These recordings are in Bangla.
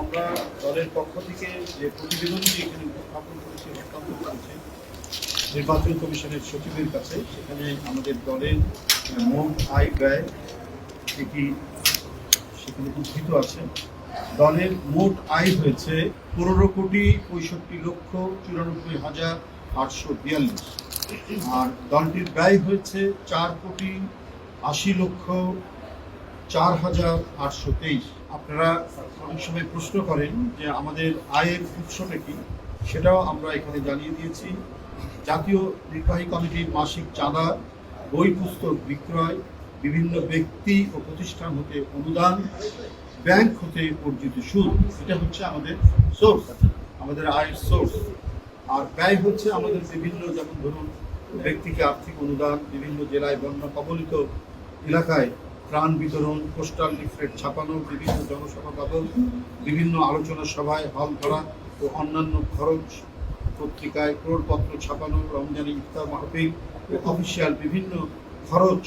আমরা দলের পক্ষ থেকে যে প্রতিবেদনটি এখানে উপস্থাপন করেছি হস্তান্তর করেছি, নির্বাচন কমিশনের সচিবের কাছে, সেখানে আমাদের দলের মোট আয় ব্যয় এটি সেখানে উদ্ধৃত আছে। দলের মোট আয় হয়েছে পনেরো কোটি পঁয়ষট্টি লক্ষ চুরানব্বই হাজার আটশো বিয়াল্লিশ। আর দলটির ব্যয় হয়েছে চার কোটি আশি লক্ষ চার হাজার আটশো তেইশ। আপনারা অনেক সময় প্রশ্ন করেন যে আমাদের আয়ের উৎসটা কি? সেটাও আমরা এখানে জানিয়ে দিয়েছি। জাতীয় নির্বাহী কমিটির মাসিক চাঁদা, বই পুস্তক বিক্রয়, বিভিন্ন ব্যক্তি ও প্রতিষ্ঠান হতে অনুদান, ব্যাংক হতে অর্জিত সুদ, এটা হচ্ছে আমাদের সোর্স আমাদের আয়ের সোর্স আর ব্যয় হচ্ছে আমাদের বিভিন্ন, যেমন ধরুন, ব্যক্তিকে আর্থিক অনুদান, বিভিন্ন জেলায় বন্যা কবলিত এলাকায় ত্রাণ বিতরণ পোস্টাল লিফলেট ছাপানো, বিভিন্ন জনসভা বাবদ বিভিন্ন আলোচনা সভায় হল ধরা ও অন্যান্য খরচ পত্রিকায় ক্রোড়পত্র ছাপানো, রমজানি ইফতার মাহফিল ও অফিসিয়াল বিভিন্ন খরচ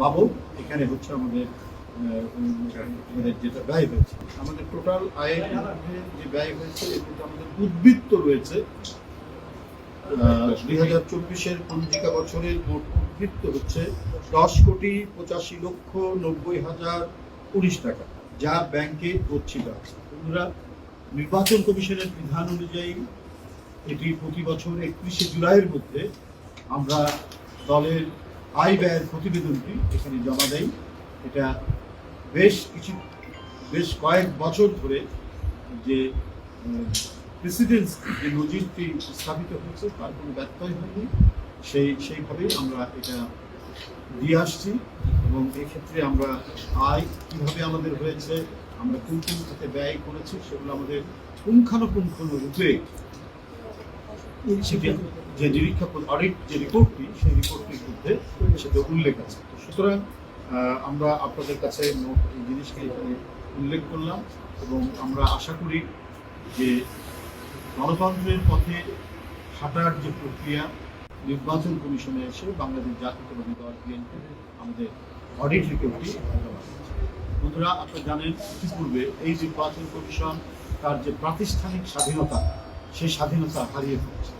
বাবদ এখানে হচ্ছে আমাদের আমাদের যেটা ব্যয় হয়েছে। আমাদের টোটাল আয়ের যে ব্যয় হয়েছে, এর আমাদের উদ্বৃত্ত রয়েছে দুই হাজার চব্বিশের পঞ্জিকা বছরের মোট হচ্ছে দশ কোটি পঁচাশি লক্ষ নব্বই হাজার উনিশ টাকা, যা ব্যাংকে গচ্ছিত আছে বন্ধুরা, নির্বাচন কমিশনের বিধান অনুযায়ী এটি প্রতি বছর একত্রিশে জুলাইয়ের মধ্যে আমরা দলের আয় ব্যয়ের প্রতিবেদনটি এখানে জমা দেই। এটা বেশ কিছু, বেশ কয়েক বছর ধরে যে প্রেসিডেন্স যে নজিরটি স্থাপিত হয়েছে তার কোনো ব্যত্যয় হয়নি। সেই, সেইভাবেই আমরা এটা দিয়ে আসছি এবং এক্ষেত্রে আমরা আয় কীভাবে আমাদের হয়েছে, আমরা কোন কোন খাতে ব্যয় করেছি, সেগুলো আমাদের পুঙ্খানুপুঙ্খ যে নিরীক্ষা অডিট যে রিপোর্টটি সেই রিপোর্টটির মধ্যে সেটা উল্লেখ আছে। সুতরাং আমরা আপনাদের কাছে এই জিনিসকে এখানে উল্লেখ করলাম এবং আমরা আশা করি যে গণতন্ত্রের পথে হাঁটার যে প্রক্রিয়া, নির্বাচন কমিশনে এসে বাংলাদেশ জাতীয়তাবাদী দল বিএনপি আমাদের অডিট রিপোর্টটি বন্ধুরা, আপনারা জানেন ইতিপূর্বে এই নির্বাচন কমিশন তার যে প্রাতিষ্ঠানিক স্বাধীনতা, সেই স্বাধীনতা হারিয়ে ফেলেছে।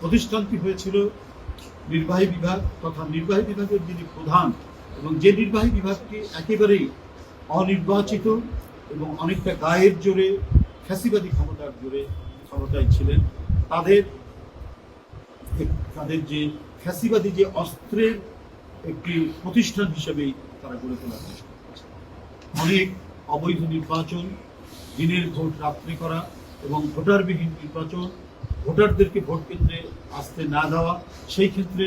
প্রতিষ্ঠানটি হয়েছিল নির্বাহী বিভাগ তথা নির্বাহী বিভাগের যিনি প্রধান এবং যে নির্বাহী বিভাগটি একেবারেই অনির্বাচিত এবং অনেকটা গায়ের জোরে ফ্যাসিবাদী ক্ষমতার জোরে ক্ষমতায় ছিলেন। তাদের তাদের যে ফ্যাসিবাদী যে অস্ত্রের একটি প্রতিষ্ঠান হিসেবেই তারা গড়ে তোলার চেষ্টা করেছে। অনেক অবৈধ নির্বাচন, দিনের ভোট রাত্রি করা এবং ভোটারবিহীন নির্বাচন, ভোটারদেরকে ভোট কেন্দ্রে আসতে না দেওয়া, সেই ক্ষেত্রে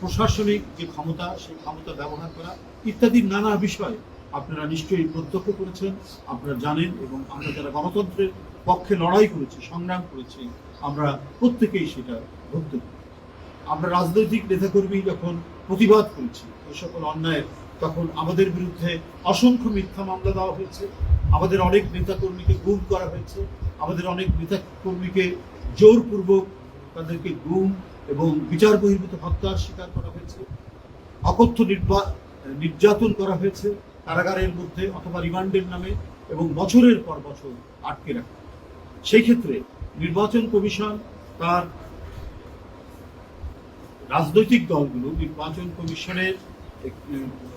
প্রশাসনিক যে ক্ষমতা, সেই ক্ষমতা ব্যবহার করা ইত্যাদি নানা বিষয় আপনারা নিশ্চয়ই প্রত্যক্ষ করেছেন, আপনারা জানেন এবং আমরা যারা গণতন্ত্রের পক্ষে লড়াই করেছি, সংগ্রাম করেছি, আমরা প্রত্যেকেই সেটা করি। আমরা রাজনৈতিক নেতাকর্মী যখন প্রতিবাদ করেছি এই সকল অন্যায়ের, তখন আমাদের বিরুদ্ধে অসংখ্য মিথ্যা মামলা দেওয়া হয়েছে, আমাদের অনেক নেতাকর্মীকে গুম করা হয়েছে, আমাদের অনেক নেতাকর্মীকে জোরপূর্বক তাদেরকে গুম এবং বিচার বহির্ভূত হত্যার শিকার করা হয়েছে, অকথ্য নির্যাতন করা হয়েছে কারাগারের মধ্যে অথবা রিমান্ডের নামে এবং বছরের পর বছর আটকে রাখা। সেই ক্ষেত্রে নির্বাচন কমিশন তার রাজনৈতিক দলগুলো, নির্বাচন কমিশনের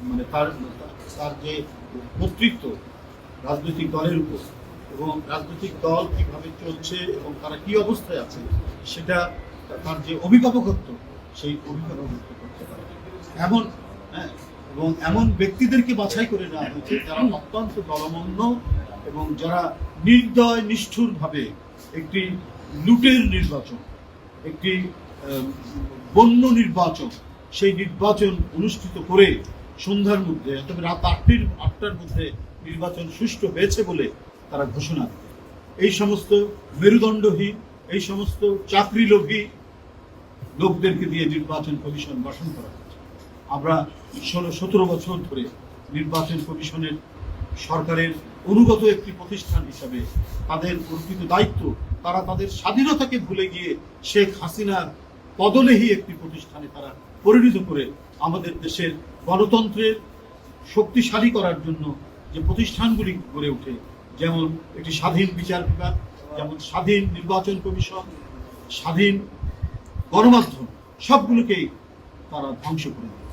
মানে তার তার যে কর্তৃত্ব রাজনৈতিক দলের উপর এবং রাজনৈতিক দল কীভাবে চলছে এবং তারা কি অবস্থায় আছে, সেটা তার যে অভিভাবকত্ব, সেই অভিভাবকত্ব করতে পারে। এমন হ্যাঁ এবং এমন ব্যক্তিদেরকে বাছাই করে নেওয়া হয়েছে যারা অত্যন্ত দলমন্য এবং যারা নির্দয়, নিষ্ঠুরভাবে একটি লুটের নির্বাচন, একটি বন্য নির্বাচন, সেই নির্বাচন অনুষ্ঠিত করে সন্ধ্যার মধ্যে, অথবা রাত আটটির, আটটার মধ্যে নির্বাচন সুষ্ঠু হয়েছে বলে তারা ঘোষণা দেয়। এই সমস্ত মেরুদণ্ডহীন, এই সমস্ত চাকরিলোভী লোকদেরকে দিয়ে নির্বাচন কমিশন গঠন করা আমরা ষোলো, সতেরো বছর ধরে নির্বাচন কমিশনের সরকারের অনুগত একটি প্রতিষ্ঠান হিসাবে তাদের অর্পিত দায়িত্ব, তারা তাদের স্বাধীনতাকে ভুলে গিয়ে শেখ হাসিনার পদলেহী একটি প্রতিষ্ঠানে তারা পরিণত করে আমাদের দেশের গণতন্ত্রের শক্তিশালী করার জন্য যে প্রতিষ্ঠানগুলি গড়ে ওঠে, যেমন একটি স্বাধীন বিচার বিভাগ, যেমন স্বাধীন নির্বাচন কমিশন, স্বাধীন গণমাধ্যম, সবগুলোকেই তারা ধ্বংস করে দিয়েছে।